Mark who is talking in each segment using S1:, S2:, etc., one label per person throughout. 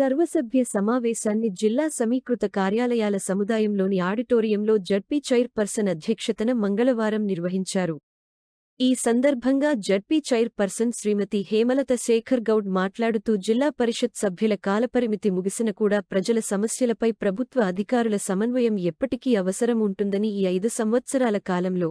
S1: సర్వసభ్య సమావేశాన్ని జిల్లా సమీకృత కార్యాలయాల సముదాయంలోని ఆడిటోరియంలో జడ్పీ చైర్పర్సన్ అధ్యక్షతన మంగళవారం నిర్వహించారు. ఈ సందర్భంగా జడ్పీ చైర్పర్సన్ శ్రీమతి హేమలత శేఖర్ గౌడ్ మాట్లాడుతూ జిల్లా పరిషత్ సభ్యుల కాలపరిమితి ముగిసిన కూడా ప్రజల సమస్యలపై ప్రభుత్వ అధికారుల సమన్వయం ఎప్పటికీ అవసరం ఉంటుందని ఈ ఐదు సంవత్సరాల కాలంలో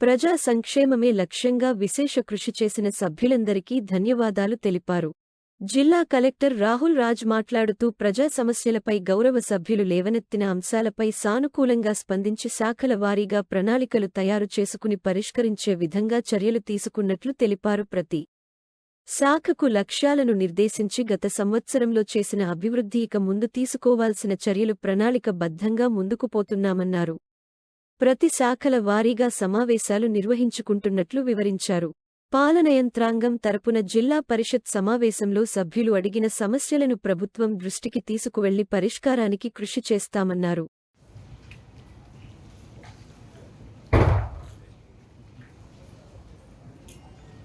S1: ప్రజా సంక్షేమమే లక్ష్యంగా విశేష కృషి చేసిన సభ్యులందరికీ ధన్యవాదాలు తెలిపారు. జిల్లా కలెక్టర్ రాహుల్ రాజ్ మాట్లాడుతూ ప్రజా సమస్యలపై గౌరవ సభ్యులు లేవనెత్తిన అంశాలపై సానుకూలంగా స్పందించి శాఖల వారీగా ప్రణాళికలు తయారు చేసుకుని పరిష్కరించే విధంగా చర్యలు తీసుకున్నట్లు తెలిపారు ప్రతి. శాఖకు లక్ష్యాలను నిర్దేశించి గత సంవత్సరంలో చేసిన అభివృద్ధి ఇక ముందు తీసుకోవాల్సిన చర్యలు ప్రణాళిక బద్ధంగా ముందుకు పోతున్నామన్నారు. ప్రతి శాఖల వారీగా సమావేశాలు నిర్వహించుకుంటున్నట్లు వివరించారు. పాలన యంత్రాంగం తరపున జిల్లా పరిషత్ సమావేశంలో సభ్యులు అడిగిన సమస్యలను ప్రభుత్వం దృష్టికి తీసుకువెళ్ళి పరిష్కారానికి కృషి చేస్తామన్నారు.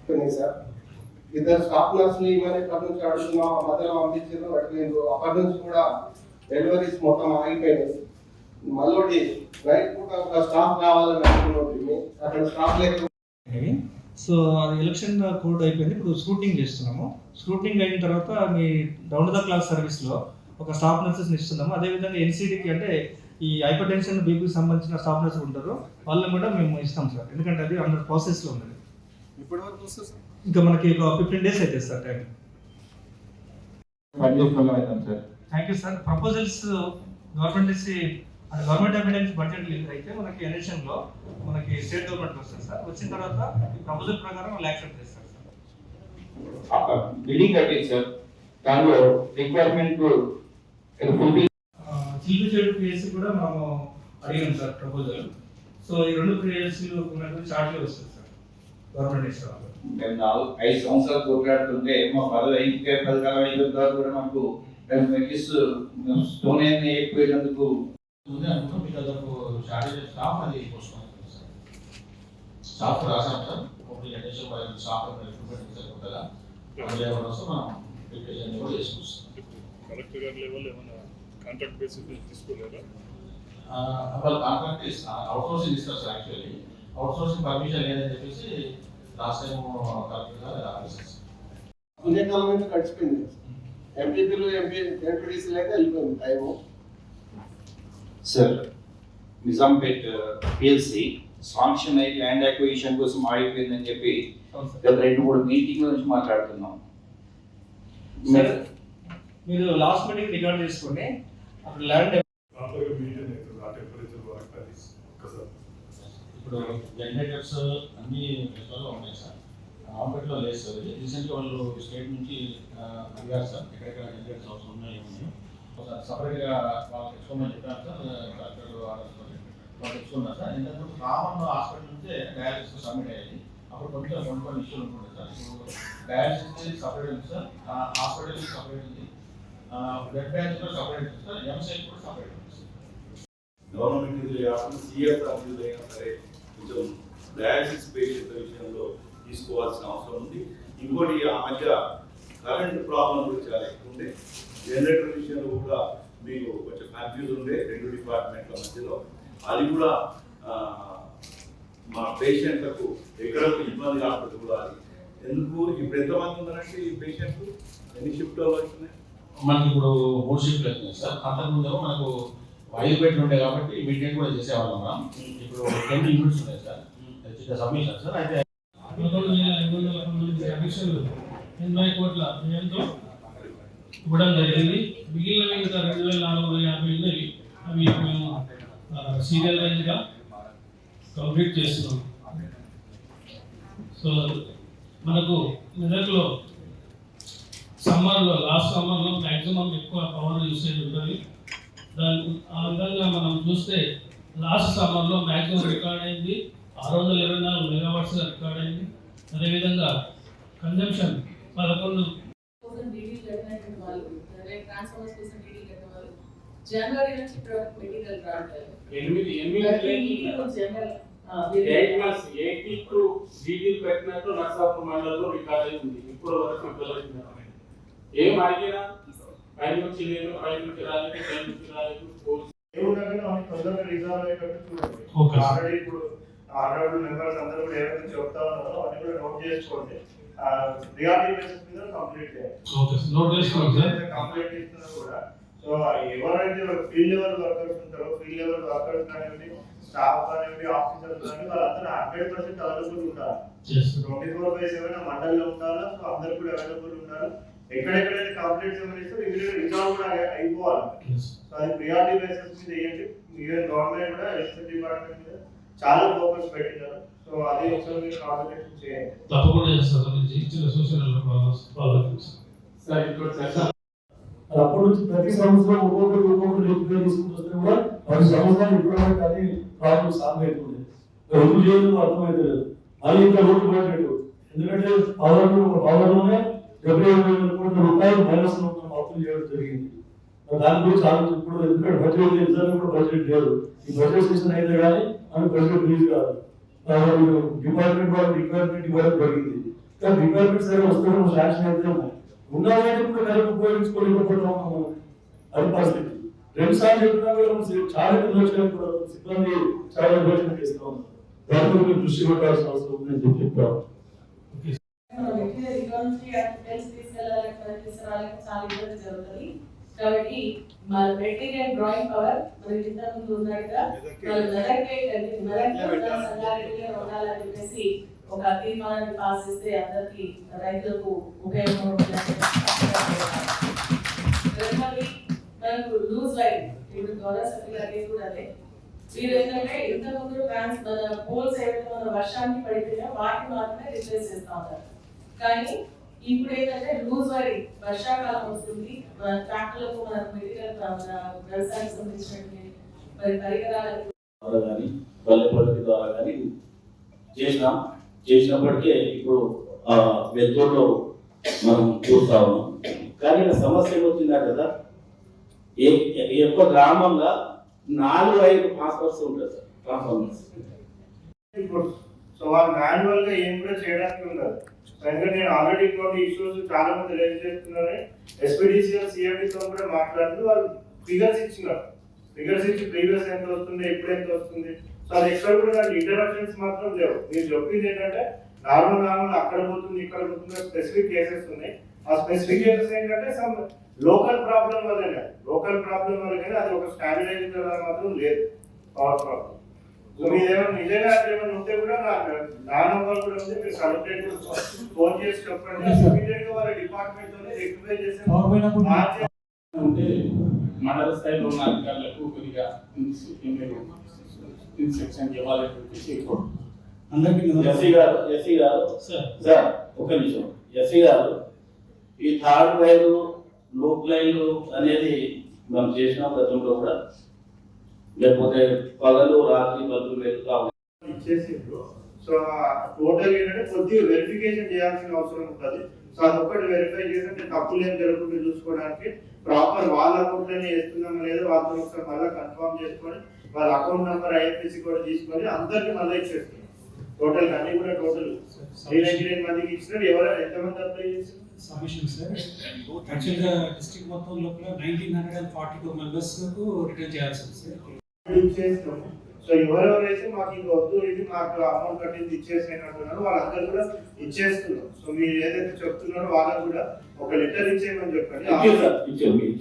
S2: ఉన్నాయి సార్. ఇద్దరు స్టాఫ్ నర్సులు ఇవన్నీ ఎప్పటి నుంచి అడుగుతున్నాం మధ్యలో పంపించారు అట్లేదు అప్పటి నుంచి కూడా డెలివరీస్ మొత్తం ఆగిపోయినాయి. మళ్ళీ నైట్ పూట ఒక స్టాఫ్ కావాలని అనుకున్నది అక్కడ స్టాఫ్ లేక
S3: అనేవి సో అది ఎలక్షన్ కోడ్ అయిపోయింది. ఇప్పుడు స్క్రూటింగ్ చేస్తున్నాము. స్క్రూటింగ్ అయిన తర్వాత మీ రౌండ్ ద క్లాక్ సర్వీస్లో ఒక స్టాఫ్ నర్సెస్ని ఇస్తున్నాము. అదేవిధంగా ఎన్సీడీకి అంటే ఈ హైపర్ టెన్షన్ బీపీకి సంబంధించిన స్టాఫ్ నర్స్ ఉంటారు. వాళ్ళని కూడా మేము ఇస్తాం సార్. ఎందుకంటే అది అండర్ ప్రాసెస్లో ఉన్నది.
S2: సార్?
S3: ఇంకా మనకి ఒక ఫిఫ్టీన్ డేస్ అవుతుంది sir time
S4: sir
S3: thank you sir proposals government ఇచ్చి గవర్నమెంట్ అఫిడెన్స్ బడ్జెట్ లింక్ అయితే మనకి ఎలక్షన్లో మనకి స్టేట్ గవర్నమెంట్ వస్తుంది సార్. వచ్చిన తర్వాత ఈ ప్రపోజల్ ప్రకారం వాళ్ళు యాక్సెప్ట్ చేస్తారు సార్.
S4: బిల్డింగ్ కట్టింది సార్. దానిలో రిక్వైర్మెంట్ ఫుల్
S3: చిల్లు చెడు పిఎస్సి కూడా మనము అడిగాం సార్ ప్రపోజల్ సో ఈ రెండు పిఎస్సి ఉన్నటువంటి చార్ట్లే వస్తుంది సార్? గవర్నమెంట్ ఇస్తారు
S4: మేము నాలుగు ఐదు సంవత్సరాలు కొట్లాడుతుంటే మా పదవి ఐదు తర్వాత కూడా మాకు మెకిస్ స్టోన్ అయిపోయినందుకు
S5: స్టాఫ్ రాసాం సార్. ఒకటి additional five staff recruitment sir కొత్తగా అది ఎవరు వస్తే మనం కూడా చేసుకొస్తాం
S6: కలెక్టర్ గారి లెవెల్ ఏమైనా కాంట్రాక్ట్ బేసిస్
S5: వాళ్ళు కాంట్రాక్ట్ ఇస్తారు సార్ యాక్చువల్లీ పర్మిషన్ లేదని చెప్పేసి లాస్ట్ టైం కలెక్టర్ గారు ఆఫీసర్
S2: పుణ్యకాలం నుంచి గడిచిపోయింది. ఎంపీపీలు ఎంపీ ఎంపీడీసీలు అయితే వెళ్ళిపోయింది. Time
S4: sir Nizampet PLC sanction అయి ల్యాండ్ అక్విజిషన్ కోసం ఆగిపోయిందని చెప్పి గత రెండు మూడు మీటింగ్ల నుంచి మాట్లాడుతున్నాం.
S3: సార్ మీరు లాస్ట్ మీటింగ్ రికార్డ్ చేసుకోండి అప్పుడు ల్యాండ్
S5: ఇప్పుడు జనరేటర్స్ అన్ని మెట్రోలో ఉన్నాయి సార్. ఆంబెట్లో లేదు సార్ రీసెంట్గా వాళ్ళు స్టేట్ నుంచి అడిగారు సార్. ఎక్కడెక్కడ జనరేటర్స్ అవసరం ఉన్నాయి సపరేట్గా వాళ్ళకి తెచ్చుకోమని చెప్పాను సార్. కలెక్టర్ వాళ్ళు తెచ్చుకున్నారు సార్. ఇంతకుముందు రామన్ హాస్పిటల్ నుంచే డయాలసిస్ సబ్మిట్ అయ్యేది. అప్పుడు కొంచెం కొన్ని కొన్ని ఇష్యూలు ఉంటుండే సార్. ఇప్పుడు డయాలసిస్ సపరేట్ ఉంది సార్. హాస్పిటల్ సపరేట్ ఉంది. బ్లడ్ బ్యాంక్ కూడా సపరేట్ ఉంది సార్. కూడా సపరేట్ ఉంది సార్.
S7: గవర్నమెంట్ నిధులు కాకుండా సిఎస్ఆర్ నిధులు అయినా సరే కొంచెం డయాలసిస్ పేషెంట్ల విషయంలో తీసుకోవాల్సిన అవసరం ఉంది. ఇంకోటి ఆ మధ్య కరెంట్ ప్రాబ్లం కూడా చాలా ఎక్కువ ఉండే జనరేటర్ విషయంలో కూడా మీకు కొంచెం కన్ఫ్యూజ్ ఉండే రెండు డిపార్ట్మెంట్ల మధ్యలో. అది కూడా మా పేషెంట్లకు ఎక్కడ ఇబ్బంది కాకపోతే కూడా అది ఎందుకు? ఇప్పుడు ఎంతమంది ఉన్నారంటే ఈ పేషెంట్లు ఎన్ని షిఫ్ట్లో వచ్చినాయి
S5: మనకి ఇప్పుడు మూడు షిఫ్ట్లు అవుతున్నాయి సార్. అంతకుముందు మనకు ఐదు బెడ్లు ఉండే కాబట్టి మీటింగ్ కూడా చేసేవాళ్ళం మనం. ఇప్పుడు టెన్ యూనిట్స్ ఉన్నాయి సార్. చిన్న సబ్మిషన్ సార్. అయితే
S8: పదకొండు వేల ఐదు వందల పంతొమ్మిది అధ్యక్షులు ఎనభై కోట్ల. వ్యయంతో ఇవ్వడం జరిగింది. మిగిలిన రెండు వేల నాలుగు వందల యాభై ఉన్నవి అవి మేము సీరియలైజ్గా కంప్లీట్ చేస్తున్నాం. సో మనకు మెదక్లో సమ్మర్లో లాస్ట్ సమ్మర్లో మ్యాక్సిమం ఎక్కువ పవర్ యూసేజ్ ఉంటుంది. దాని ఆ విధంగా మనం చూస్తే లాస్ట్ సమ్మర్లో మ్యాక్సిమం రికార్డ్ అయింది. ఆరు వందల ఇరవై నాలుగు మెగావాట్స్గా రికార్డ్ అయింది. అదేవిధంగా కన్జంప్షన్ పదకొండు
S9: కట్టినటువంటి వాళ్ళు. రేపు ట్రాన్స్ఫర్మర్స్ కోసం డీడీ కట్టిన వాళ్ళు. జనవరి నుంచి ఇప్పటి వరకు మెటీరియల్ రావట్లేదు.
S10: ఎనిమిది ఎనిమిది
S9: general
S10: eight months eighty two డీడీలు పెట్టినట్టు నర్సాపూర్ మండలంలో రికార్డ్ అయి ఉంది ఇప్పుడు వరకు ఏం అడిగినా పై నుంచి లేదు పై నుంచి రాలేదు పై నుంచి రాలేదు
S2: ఏమున్నా కానీ మనకి తొందరగా రిజాల్వ్ అయ్యేటట్టు చూడండి. ఆల్రెడీ ఇప్పుడు ఆర్డర్ మెంబర్స్ అందరూ కూడా ఏమైతే చెప్తా ఉన్నారో అవన్నీ కూడా నోట్ చేసుకోండి. రియాలిటీ బేసిస్ మీద కంప్లీట్ చేయాలి
S8: ఓకే నోట్ చేసుకోండి సార్.
S2: కంప్లీట్ ఇస్తున్నా కూడా సో ఎవరైతే ఫీల్డ్ లెవెల్ వర్కర్స్ ఉంటారో ఫీల్డ్ లెవెల్ వర్కర్స్ కానివ్వండి స్టాఫ్ కానివ్వండి ఆఫీసర్స్ కానీ వాళ్ళందరూ హండ్రెడ్ పర్సెంట్ అవైలబుల్ ఉంటారు
S8: yes
S2: twenty four by seven మండలిలో ఉండాలా? సో అందరు కూడా అవైలబుల్ ఉండాలి. ఎక్కడెక్కడైతే కంప్లైంట్స్ ఏమైనా ఇస్తారో ఇమీడియట్ రిజాల్వ్ కూడా అయి- అయిపోవాలి. సో అది ప్రియారిటీ బేసిస్ మీద వేయండి. ఈవెన్ గవర్నమెంట్ కూడా ఎలక్షన్ డిపార్ట్మెంట్ మీద చాలా ఫోకస్ పెట్టినారు. సో అది ఒకసారి మీరు కాన్సన్ట్రేషన్ చేయండి.
S8: తప్పకుండా చేస్తాను. సార్ నేను ఇచ్చిన సోషల్ ప్రాబ్లమ్స్
S10: సార్ ఇంకోటి సార్
S11: నుంచి ప్రతి సంవత్సరం ఒక్కొక్కరు ఒక్కొక్కరు వస్తే కూడా పది సంవత్సరాలు ఇప్పటివరకు అది ప్రాబ్లం సాల్వ్ అవుతుంది ఎందుకు చేయలేదు అర్థమైతే అది ఇంకా రోడ్డు పడలేదు ఎందుకంటే పవర్ పవర్లోనే డెబ్బై ఎనభై వేల కోట్ల రూపాయలు మైనస్ అప్పులు చేయడం జరిగింది. దాని గురించి ఆలోచన ఇప్పుడు ఎందుకంటే బడ్జెట్ ఎగ్జామ్ కూడా బడ్జెట్ లేదు. ఈ బడ్జెట్ సెషన్ అయితే కానీ మనకి బడ్జెట్ రిలీజ్ కాదు డిపార్ట్మెంట్ వాళ్ళు రిక్వైర్మెంట్ ఇవ్వడం జరిగింది. కానీ రిక్వైర్మెంట్స్ దగ్గర వస్తే శాంక్షన్ అయితే ఉన్న వాటిని కూడా కరెక్ట్ ఉపయోగించుకోలేకపోతున్నాం. అది పరిస్థితి. రెండు సార్లు చెప్పినా కూడా చాలా నిర్లక్ష్యం సిబ్బంది చాలా నిర్లక్ష్యం చేస్తా ఉన్నారు. దాని మీరు దృష్టి పెట్టాల్సిన అవసరం ఉందని చెప్పి
S9: తీసుకురావాలి చాలా ఇబ్బంది జరుగుతుంది. కాబట్టి మన మెటీరియల్ డ్రాయింగ్ పవర్ మనకి ఇంతకు ముందు ఉన్నట్టుగా మన మెదక్ ఉండాలని చెప్పేసి ఒక తీర్మానాన్ని పాస్ చేస్తే అందరికి రైతులకు ఉపయోగం రెండవది మనకు లూజ్ లైన్ ఇప్పుడు గౌరవ సభ్యులు కూడా అదే మీరు ఏంటంటే ఇంత ముందు ట్రాన్స్ మన పోల్స్ ఏవైతే మన వర్షానికి పడిపోయినా వాటిని మాత్రమే రిప్లేస్ చేస్తా ఉంటారు. కానీ ఇప్పుడు ఏంటంటే లూజ్ వరి వర్షాకాలం వస్తుంది మన ట్రాక్టర్లకు మన మన వ్యవసాయానికి సంబంధించినటువంటి మరి పరికరాలకు
S12: ద్వారా కానీ పల్లె ప్రగతి ద్వారా కానీ చేసినాం చేసినప్పటికీ ఇప్పుడు ఆ వెలుతురులో మనం చూస్తా ఉన్నాం. కానీ సమస్య ఏమొచ్చిందా కదా? ఏ యొక్క గ్రామంలో నాలుగు ఐదు ట్రాన్స్ఫర్స్ ఉంటుంది సార్ ట్రాన్స్ఫార్మర్స్
S2: ఇప్పుడు సో వాళ్ళు మాన్యువల్గా ఏం కూడా చేయడానికి ఉండదు. ఎందుకంటే నేను ఆల్రెడీ ఇటువంటి ఇష్యూస్ చాలా మంది రేజ్ చేస్తున్నారని ఎస్పీడీసీఎల్ సిఎండితో కూడా మాట్లాడుతూ వాళ్ళు ఫిగర్స్ ఇచ్చినారు. ఫిగర్స్ ఇచ్చి ప్రీవియస్ ఎంత వస్తుంది ఎప్పుడు ఎంత వస్తుంది? సో అది ఎక్కడ కూడా నాకు ఇంటరాక్షన్స్ మాత్రం లేవు. మీరు చెప్పింది ఏంటంటే నార్మల్ నార్మల్ అక్కడ పోతుంది ఇక్కడ పోతుంది స్పెసిఫిక్ కేసెస్ ఉన్నాయి. ఆ స్పెసిఫిక్ కేసెస్ ఏంటంటే సమ్ లోకల్ ప్రాబ్లం వల్లనే. లోకల్ ప్రాబ్లం వల్ల కానీ అది ఒక స్టాండర్డైజ్ మాత్రం లేదు. పవర్ ప్రాబ్లం నిజంగా ఏమైనా ఉంటే కూడా నాకు నా నంబర్ కూడా ఉంది మీరు సబ్జెక్ట్ ఫోన్ చేసి చెప్పండి. ఇమీడియట్గా వాళ్ళ డిపార్ట్మెంట్ తోనే చేసి
S10: అంటే మండల స్థాయిలో ఉన్న అధికారులకు కొద్దిగా ఇన్స్ట్రక్షన్ ఇవ్వాలని చెప్పేసి ఇప్పుడు
S12: ఎస్సీ గారు ఎస్సీ గారు.
S8: సార్
S12: సార్ ఒక నిమిషం. ఎస్సీ గారు ఈ థర్డ్ వైరు లూప్ లైన్లు అనేది మనం చేసినాం గతంలో కూడా లేకపోతే పగలు రాత్రి బతులు వెళ్తా
S2: ఇచ్చేసిండ్రు. సో టోటల్ ఏంటంటే కొద్దిగా వెరిఫికేషన్ చేయాల్సిన అవసరం ఉంటుంది. సో అదొక్కటి వెరిఫై చేసి అంటే తప్పులు ఏం జరగకుండా చూసుకోవడానికి ప్రాపర్ వాళ్ళ అకౌంట్లోనే వేస్తున్నామా లేదా వాళ్ళతో ఒకసారి మళ్ళీ కన్ఫర్మ్ చేసుకొని వాళ్ళ అకౌంట్ నెంబర్ ఐఎఫ్ఎస్సి కూడా తీసుకొని అందరికి మళ్ళీ ఇచ్చేస్తున్నాం. టోటల్ అన్ని కూడా టోటల్ త్రీ నైన్టీ నైన్ మందికి ఇచ్చినారు? ఎవరైనా ఎంతమంది అప్లై చేసి
S13: సబ్మిషన్ సార్. యాక్చువల్గా డిస్ట్రిక్ట్ మొత్తం లోపల nineteen hundred and forty two members return చేయాల్సి ఉంది సార్
S2: ఇచ్చేస్తాము సో ఎవరెవరైతే మాకు ఇది వద్దు ఇది మాకు అమౌంట్ కట్టింది ఇచ్చేసేయండి అంటున్నారో వాళ్ళందరూ కూడా ఇచ్చేస్తున్నాం సో మీరు ఏదైతే చెప్తున్నారో వాళ్ళకు కూడా ఒక లెటర్ ఇచ్చేయమని చెప్పండి.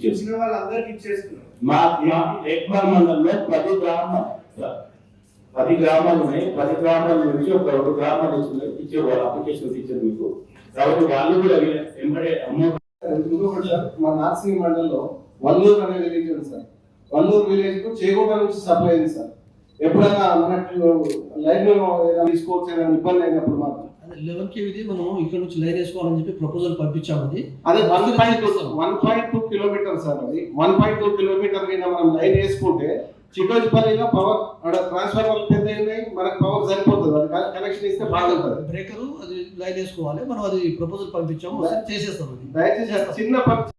S2: ఇచ్చిన వాళ్ళందరికి ఇచ్చేస్తున్నాం
S12: మా మా ఏక్మాల్ మండలంలో పది గ్రామాలు సార్, పది గ్రామాలు ఉన్నాయి. పది గ్రామాల నుంచి ఒక రెండు గ్రామాలు ఇచ్చారు వాళ్ళ అప్లికేషన్స్ ఇచ్చారు మీకు. కాబట్టి వాళ్ళు కూడా వెంబడే అమౌంట్
S2: ఇంకొకటి సార్ మా నార్సింగ్ మండలంలో వల్లూరు అనే సార్. వల్లూరు విలేజ్కు చేగుంట నుంచి సప్లై అయింది సార్. ఎప్పుడైనా మనకు లైన్ తీసుకోవచ్చు ఇబ్బంది అయినప్పుడు మాత్రం.
S13: లెవెన్ కేవీది మనం ఇక్కడ నుంచి లైన్ వేసుకోవాలని చెప్పి ప్రపోజల్ పంపించాము అది.
S2: అదే one point one point two kilometre sir అది. వన్ పాయింట్ టూ కిలోమీటర్ మీద మనం లైన్ వేసుకుంటే చిటోజిపల్లిలో పవర్ అక్కడ ట్రాన్స్ఫార్మర్ పెద్ద ఉన్నాయి మనకు పవర్ సరిపోతుంది. అది కనెక్షన్ ఇస్తే బాగుంటుంది.
S13: బ్రేకర్ అది లైన్ వేసుకోవాలి. మనం అది ప్రపోజల్ పంపించాము చేసేస్తాం అది.
S2: దయచేసి చిన్న పని